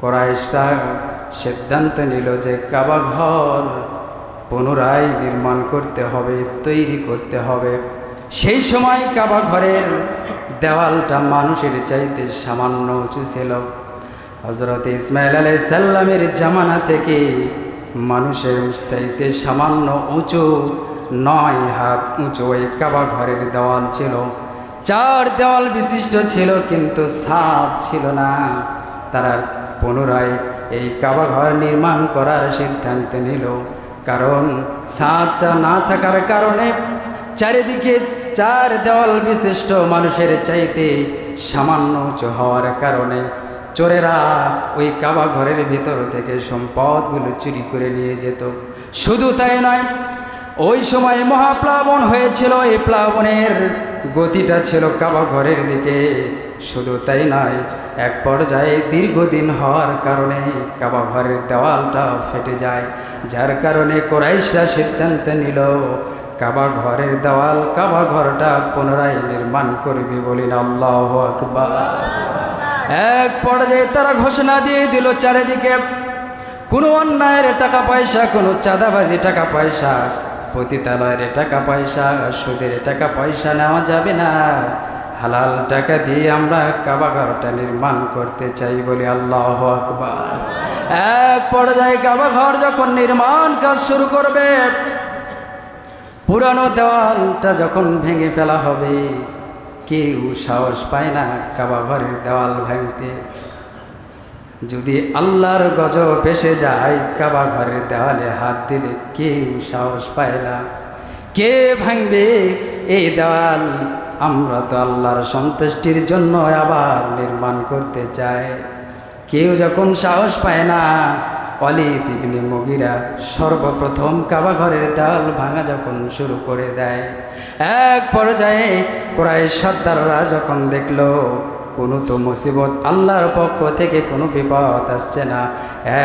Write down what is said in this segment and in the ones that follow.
কোরাইশটা সিদ্ধান্ত নিল যে কাবা ঘর পুনরায় নির্মাণ করতে হবে, তৈরি করতে হবে। সেই সময় কাবা ঘরের দেওয়ালটা মানুষের চাইতে সামান্য উঁচু ছিল। হজরত ইসমাইল আলাই সাল্লামের জামানা থেকে মানুষের চাইতে সামান্য উঁচু, নয় হাত উঁচু ওই কাবা ঘরের দেওয়াল ছিল। চার দেওয়াল বিশিষ্ট ছিল, কিন্তু সাপ ছিল না। তারা পুনরায় এই কাবা ঘর নির্মাণ করার সিদ্ধান্ত নিল। কারণ ছাদটা না থাকার কারণে চারিদিকে চার দেওয়াল বিশিষ্ট মানুষের চাইতে সামান্য উঁচু হওয়ার কারণে চোরেরা ওই কাবা ঘরের ভিতর থেকে সম্পদগুলো চুরি করে নিয়ে যেত। শুধু তাই নয়, ওই সময় মহাপ্লাবন হয়েছিল, এই প্লাবনের গতিটা ছিল কাবা ঘরের দিকে। শুধু তাই নয়, এক পর্যায়ে দীর্ঘদিন হওয়ার কারণে কাবা ঘরের দেওয়ালটা ফেটে যায়। যার কারণে কোরাইশটা সিদ্ধান্ত নিল কাবা ঘরের দেওয়াল কাবা ঘরটা পুনরায় নির্মাণ করবি বলিন আল্লাহ আকবার। এক পর্যায়ে তারা ঘোষণা দিয়ে দিল চারিদিকে, কোনো অন্যায়ের টাকা পয়সা, কোনো চাঁদাবাজি টাকা পয়সা, পতিতালয়ের টাকা পয়সা, সুদের টাকা পয়সা নেওয়া যাবে না। হালাল টাকা দিয়ে আমরা কাবাঘরটা নির্মাণ করতে চাই বলি আল্লাহ আকবার। এক পর্যায়ে কাবাঘর যখন নির্মাণ কাজ শুরু করবে, পুরানো দেওয়ালটা যখন ভেঙে ফেলা হবে, কেউ সাহস পায় না কাবা ঘরের দেওয়াল ভাঙতে। যদি আল্লাহর গজ পেশে যায় কাবা ঘরের দেওয়ালে হাত দিলে কেউ সাহস পায় না। কে ভাঙবে? এই দেওয়াল আমরা তো আল্লাহর সন্তুষ্টির জন্য আবার নির্মাণ করতে চাই। কেউ যখন সাহস পায় না অলি তিবনি মগিরা সর্বপ্রথম কাবা ঘরের দেওয়াল ভাঙা যখন শুরু করে দেয়, এক পর্যায়ে প্রায় সর্দাররা যখন দেখল, কোনো তো মুসিবত আল্লাহর পক্ষ থেকে কোনো বিপদ আসছে না,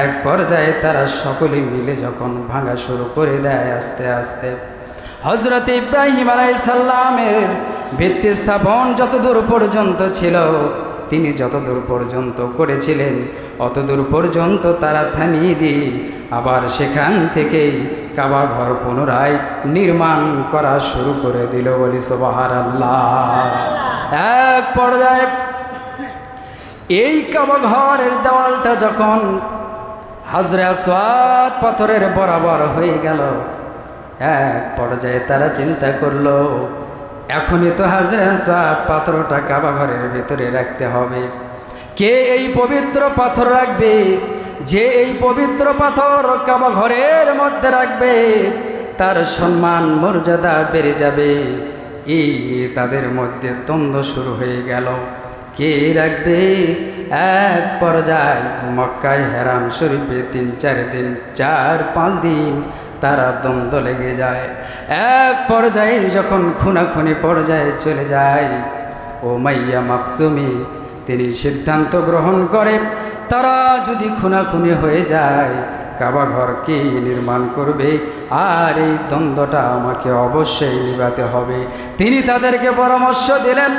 এক পর্যায়ে তারা সকলে মিলে যখন ভাঙা শুরু করে দেয় আস্তে আস্তে। হজরত ইব্রাহিম আলাই সাল্লামের ভিত্তি স্থাপন যতদূর পর্যন্ত ছিল, তিনি যতদূর পর্যন্ত করেছিলেন, অতদূর পর্যন্ত তারা থামিয়ে দিয়ে আবার সেখান থেকেই কাবা ঘর পুনরায় নির্মাণ করা শুরু করে দিল বলি সোবাহার আল্লাহ এক পর্যায়ে এই কাবা ঘরের দেওয়ালটা যখন হাজরে আসওয়াদ পাথরের বরাবর হয়ে গেল এক পর্যায়ে তারা চিন্তা করল, এখনই তো হাজরে আসওয়াদ পাথরটা কাবা ঘরের ভিতরে রাখতে হবে। কে এই পবিত্র পাথর রাখবে? যে এই পবিত্র পাথর কাবা ঘরের মধ্যে রাখবে, তার সম্মান, মর্যাদা বেড়ে যাবে। এই নিয়ে তাদের মধ্যে দ্বন্দ্ব শুরু হয়ে গেল। কে রাখবে? এক পর্যায় মক্কায় হেরাম শরীফে তিন, চার দিন, চার, পাঁচ দিন তারা দ্বন্দ্ব লেগে যায়। এক পর্যায়ে যখন খুনাখুনি পর্যায়ে চলে যায় ও মাইয়া মাকসুমি তিনি সিদ্ধান্ত গ্রহণ করে, তারা যদি খুনাখুনি হয়ে যায় কাবা ঘর কে নির্মাণ করবে? আর এই দ্বন্দ্বটা আমাকে অবশ্যই নিবাতে হবে। তিনি তাদেরকে পরামর্শ দিলেন,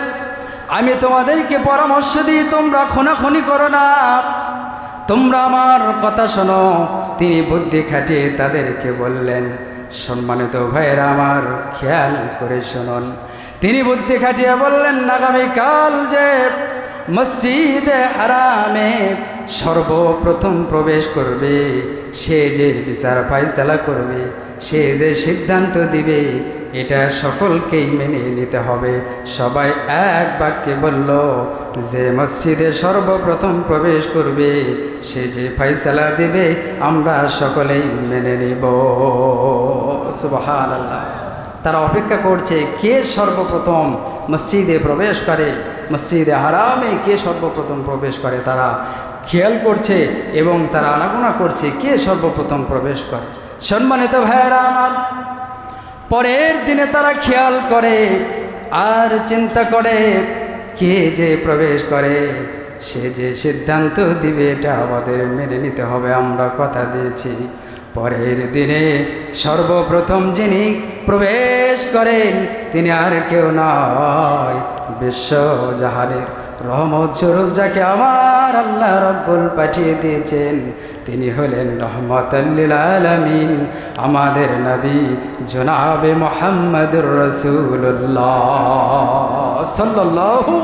আমি তোমাদেরকে পরামর্শ দিই, তোমরা খুনাখুনি করো না। তোমরা আমার কথা শোনো। তিনি বুদ্ধি খাটিয়ে তাদেরকে বললেন, সম্মানিত ভাইয়েরা, আমার খেয়াল করে শুনুন। তিনি বুদ্ধি খাটিয়ে বললেন, আগামীকাল যে মসজিদে হারামে সর্বপ্রথম প্রবেশ করবে, সে যে বিচার ফাইসলা করবে সে যে সিদ্ধান্ত দিবে, এটা সকলকেই মেনে নিতে হবে। সবাই এক বাক্যে বলল, যে মসজিদে সর্বপ্রথম প্রবেশ করবে, সে যে ফাইসলা দিবে, আমরা সকলেই মেনে নিব। সুবহান আল্লাহ তারা অপেক্ষা করছে, কে সর্বপ্রথম মসজিদে প্রবেশ করে? মসজিদে হারামে কে সর্বপ্রথম প্রবেশ করে? তারা খেয়াল করছে এবং তারা আনাগোনা করছে, কে সর্বপ্রথম প্রবেশ করে? সম্মানিত ভাইয়েরা আমার, পরের দিনে তারা খেয়াল করে, আর চিন্তা করে কে যে প্রবেশ করে, সে যে সিদ্ধান্ত দিবে, এটা আমাদের মেনে নিতে হবে, আমরা কথা দিয়েছি। পরের দিনে সর্বপ্রথম যিনি প্রবেশ করেন, তিনি আর কেউ নয় বিশ্বজাহানের রহমত স্বরূপ যাকে আমার আল্লাহ রব্বুল পাঠিয়ে দিয়েছেন, তিনি হলেন রহমতাল্লিল আলমিন, আমাদের নবী জনাবে মোহাম্মদুর রসুল্লাহ সাল্লাল্লাহু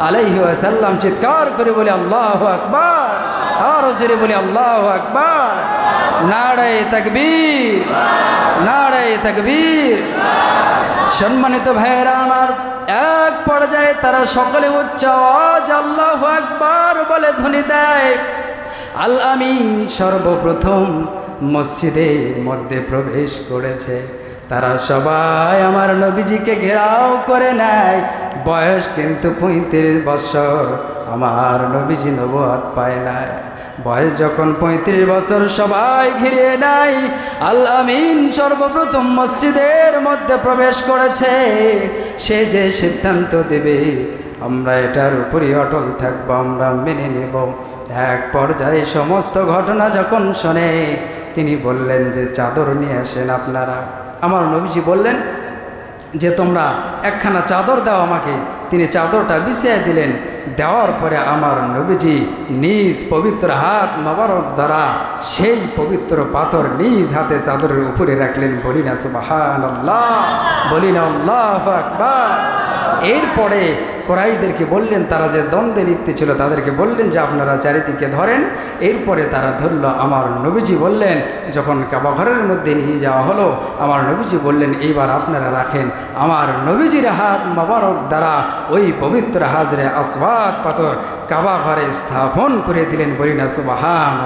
আলাইহি ওয়াসাল্লাম চিৎকার করে বলে, আল্লাহ আকবার! আরও জোরে বলে, আল্লাহ আকবার! নাড়ায় তাকবীর নাড়ায় তাকবীর। সম্মানিত ভাইয়েরা আমার এক পর্যায়ে তারা সকলে উচ্চ আওয়াজ, আল্লাহ আকবার বলে ধ্বনি দেয়। আল সর্বপ্রথম মসজিদের মধ্যে প্রবেশ করেছে। তারা সবাই আমার নবীজিকে ঘেরাও করে নেয়। বয়স কিন্তু পঁয়ত্রিশ বছর। আমার নবীজি নবত পায় নাই। বয়স যখন পঁয়ত্রিশ বছর, সবাই ঘিরে নাই। আল আমিন সর্বপ্রথম মসজিদের মধ্যে প্রবেশ করেছে। সে যে সিদ্ধান্ত দেবে, আমরা এটার উপরই অটল থাকব, আমরা মেনে নেব। এক পর্যায়ে সমস্ত ঘটনা যখন শোনে, তিনি বললেন যে, চাদর নিয়ে আসেন আপনারা। আমার নবীজি বললেন যে, তোমরা একখানা চাদর দাও আমাকে। তিনি চাদরটা বিছিয়ে দিলেন। দেওয়ার পরে আমার নবীজি নিজ পবিত্র হাত মাবারক দ্বারা সেই পবিত্র পাথর নিজ হাতে চাদরের উপরে রাখলেন। বলি না সুবাহ বলি না, আল্লাহ আকবার। এরপরে কোরাইশদেরকে বললেন, তারা যে দ্বন্দ্বে লিপ্ত ছিল, তাদেরকে বললেন যে আপনারা চারিদিকে ধরেন। এরপরে তারা ধরল, আমার নবীজি বললেন, যখন কাবাঘরের মধ্যে নিয়ে যাওয়া হলো, আমার নবীজি বললেন, এইবার আপনারা রাখেন, আমার নবীজির হাত মোবারক দ্বারা ওই পবিত্র হাজরে আসবাদ পাথর কাবাঘরে স্থাপন করে দিলেন বলিনা সুবাহান